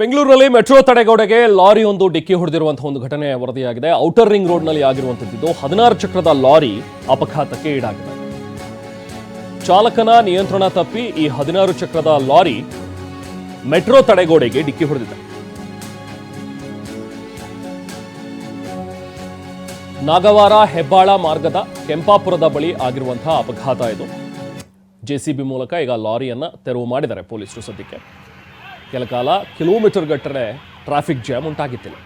ಬೆಂಗಳೂರಿನಲ್ಲಿ metro ತಡೆಗೋಡೆಗೆ lorry ಒಂದು ಡಿಕ್ಕಿ ಹೊಡೆದಿರುವಂತಹ ಒಂದು ಘಟನೆ ವರದಿಯಾಗಿದೆ. ಔಟರ್ ರಿಂಗ್ ರೋಡ್ನಲ್ಲಿ ಆಗಿರುವಂತದ್ದು ಹದಿನಾರು ಚಕ್ರದ ಲಾರಿ ಅಪಘಾತಕ್ಕೆ ಈಡಾಗಿದೆ. ಚಾಲಕನ ನಿಯಂತ್ರಣ ತಪ್ಪಿ ಈ ಹದಿನಾರು ಚಕ್ರದ ಲಾರಿ ಮೆಟ್ರೋ ತಡೆಗೋಡೆಗೆ ಡಿಕ್ಕಿ ಹೊಡೆದಿದೆ. ನಾಗವಾರ, ಹೆಬ್ಬಾಳ ಮಾರ್ಗದ ಕೆಂಪಾಪುರದ ಬಳಿ ಆಗಿರುವಂತಹ ಅಪಘಾತ ಇದು. ಜೆಸಿಬಿ ಮೂಲಕ ಈಗ ಲಾರಿಯನ್ನ ತೆರವು ಮಾಡಿದ್ದಾರೆ ಪೊಲೀಸರು ಸದ್ಯಕ್ಕೆ. ಕೆಲ ಕಾಲ ಕಿಲೋಮೀಟರ್ ಗಟ್ಟರೆ ಟ್ರಾಫಿಕ್ ಜಾಮ್ ಉಂಟಾಗಿತ್ತಿಲ್ಲ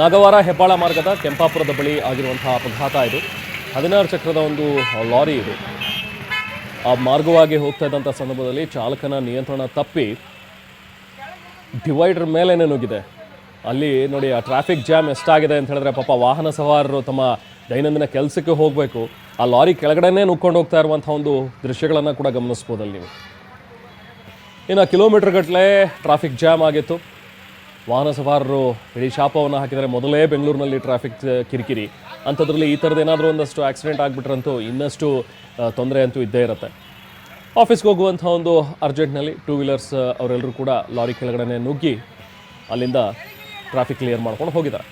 ನಾಗವಾರ ಹೆಬ್ಬಾಳ ಮಾರ್ಗದ ಕೆಂಪಾಪುರದ ಬಳಿ ಆಗಿರುವಂತಹ ಅಪಘಾತ ಇದು. ಹದಿನಾರು ಚಕ್ರದ ಒಂದು ಲಾರಿ ಇದು. ಆ ಮಾರ್ಗವಾಗಿ ಹೋಗ್ತಾ ಇದ್ದಂಥ ಸಂದರ್ಭದಲ್ಲಿ ಚಾಲಕನ ನಿಯಂತ್ರಣ ತಪ್ಪಿ ಡಿವೈಡರ್ ಮೇಲೇನೆ ನುಗ್ಗಿದೆ ಅಲ್ಲಿ ನೋಡಿ, ಆ ಟ್ರಾಫಿಕ್ ಜಾಮ್ ಎಷ್ಟಾಗಿದೆ ಅಂತ ಹೇಳಿದ್ರೆ, ಪಾಪ ವಾಹನ ಸವಾರರು ತಮ್ಮ ದೈನಂದಿನ ಕೆಲಸಕ್ಕೆ ಹೋಗಬೇಕು. ಆ ಲಾರಿ ಕೆಳಗಡೆನೇ ನುಕ್ಕೊಂಡು ಹೋಗ್ತಾ ಇರುವಂಥ ಒಂದು ದೃಶ್ಯಗಳನ್ನು ಕೂಡ ಗಮನಿಸ್ಬೋದಲ್ಲಿ ನೀವು. ಇನ್ನು ಕಿಲೋಮೀಟರ್ ಗಟ್ಟಲೆ ಟ್ರಾಫಿಕ್ ಜಾಮ್ ಆಗಿತ್ತು. ವಾಹನ ಸವಾರರು ಇಡೀ ಶಾಪವನ್ನು ಹಾಕಿದರೆ ಮೊದಲೇ ಬೆಂಗಳೂರಿನಲ್ಲಿ ಟ್ರಾಫಿಕ್ ಕಿರಿಕಿರಿ. ಅಂಥದ್ರಲ್ಲಿ ಈ ಥರದ್ದು ಏನಾದರೂ ಒಂದಷ್ಟು ಆಕ್ಸಿಡೆಂಟ್ ಆಗಿಬಿಟ್ರಂತೂ ಇನ್ನಷ್ಟು ತೊಂದರೆ ಅಂತೂ ಇದ್ದೇ ಇರುತ್ತೆ. ಆಫೀಸ್ಗೆ ಹೋಗುವಂಥ ಒಂದು ಅರ್ಜೆಂಟ್ನಲ್ಲಿ ಟೂ ವೀಲರ್ಸ್ ಅವರೆಲ್ಲರೂ ಕೂಡ ಲಾರಿ ಕೆಳಗಡೆ ನುಗ್ಗಿ ಅಲ್ಲಿಂದ ಟ್ರಾಫಿಕ್ ಕ್ಲಿಯರ್ ಮಾಡ್ಕೊಂಡು ಹೋಗಿದ್ದಾರೆ.